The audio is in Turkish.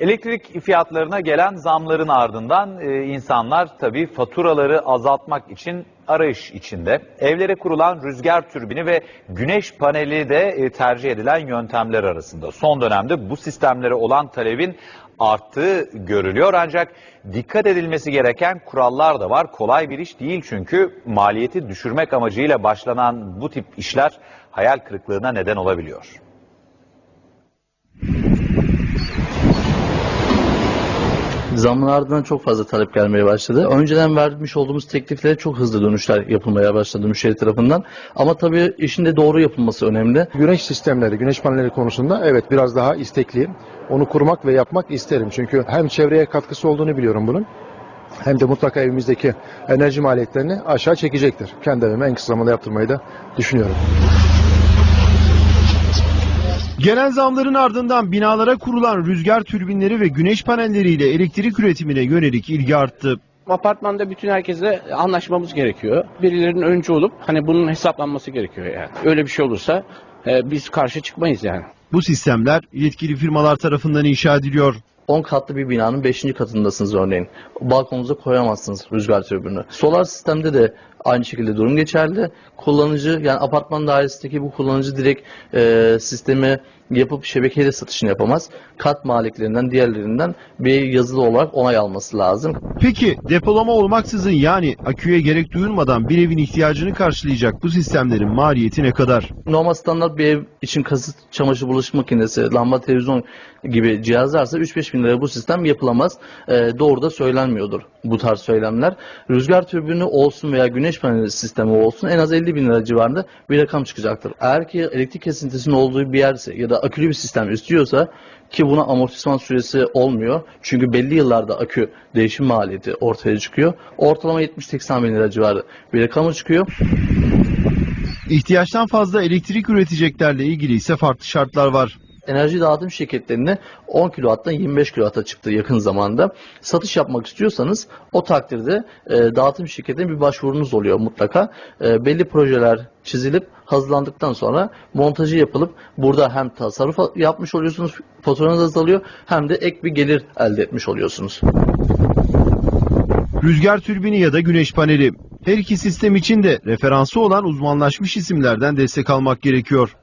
Elektrik fiyatlarına gelen zamların ardından e, insanlar tabii faturaları azaltmak için arayış içinde. Evlere kurulan rüzgar türbini ve güneş paneli de e, tercih edilen yöntemler arasında. Son dönemde bu sistemlere olan talebin arttığı görülüyor ancak dikkat edilmesi gereken kurallar da var. Kolay bir iş değil çünkü maliyeti düşürmek amacıyla başlanan bu tip işler hayal kırıklığına neden olabiliyor. Zamın ardından çok fazla talep gelmeye başladı. Önceden vermiş olduğumuz tekliflere çok hızlı dönüşler yapılmaya başladı müşteri tarafından. Ama tabii işin de doğru yapılması önemli. Güneş sistemleri, güneş panelleri konusunda evet biraz daha istekliyim. Onu kurmak ve yapmak isterim. Çünkü hem çevreye katkısı olduğunu biliyorum bunun. Hem de mutlaka evimizdeki enerji maliyetlerini aşağı çekecektir. Kendi evime en kısa zamanda yaptırmayı da düşünüyorum. Gelen zamların ardından binalara kurulan rüzgar türbinleri ve güneş panelleriyle elektrik üretimine yönelik ilgi arttı. Apartmanda bütün herkesle anlaşmamız gerekiyor. Birilerinin öncü olup hani bunun hesaplanması gerekiyor yani. Öyle bir şey olursa e, biz karşı çıkmayız yani. Bu sistemler yetkili firmalar tarafından inşa ediliyor. 10 katlı bir binanın 5. katındasınız örneğin. Balkonunuza koyamazsınız rüzgar türbünü. Solar sistemde de aynı şekilde durum geçerli. Kullanıcı yani apartman dairesindeki bu kullanıcı direkt e, sistemi yapıp şebekeyle satışını yapamaz. Kat maliklerinden diğerlerinden bir yazılı olarak onay alması lazım. Peki depolama olmaksızın yani aküye gerek duyulmadan bir evin ihtiyacını karşılayacak bu sistemlerin maliyeti ne kadar? Normal standart bir ev için kasıt çamaşır bulaşık makinesi, lamba televizyon gibi cihazlarsa 3-5 bin lira bu sistem yapılamaz. E, doğru da söylenmiyordur bu tarz söylemler. Rüzgar türbünü olsun veya güneş paneli sistemi olsun en az 50 bin lira civarında bir rakam çıkacaktır. Eğer ki elektrik kesintisinin olduğu bir yerse ya da akülü bir sistem istiyorsa ki buna amortisman süresi olmuyor. Çünkü belli yıllarda akü değişim maliyeti ortaya çıkıyor. Ortalama 70-80 bin lira civarı bir rakamı çıkıyor. İhtiyaçtan fazla elektrik üreteceklerle ilgili ise farklı şartlar var. Enerji dağıtım şirketlerine 10 kW'dan 25 kW'a çıktı yakın zamanda. Satış yapmak istiyorsanız o takdirde e, dağıtım şirketine bir başvurunuz oluyor mutlaka. E, belli projeler çizilip hazırlandıktan sonra montajı yapılıp burada hem tasarruf yapmış oluyorsunuz, faturanız azalıyor hem de ek bir gelir elde etmiş oluyorsunuz. Rüzgar türbini ya da güneş paneli. Her iki sistem için de referansı olan uzmanlaşmış isimlerden destek almak gerekiyor.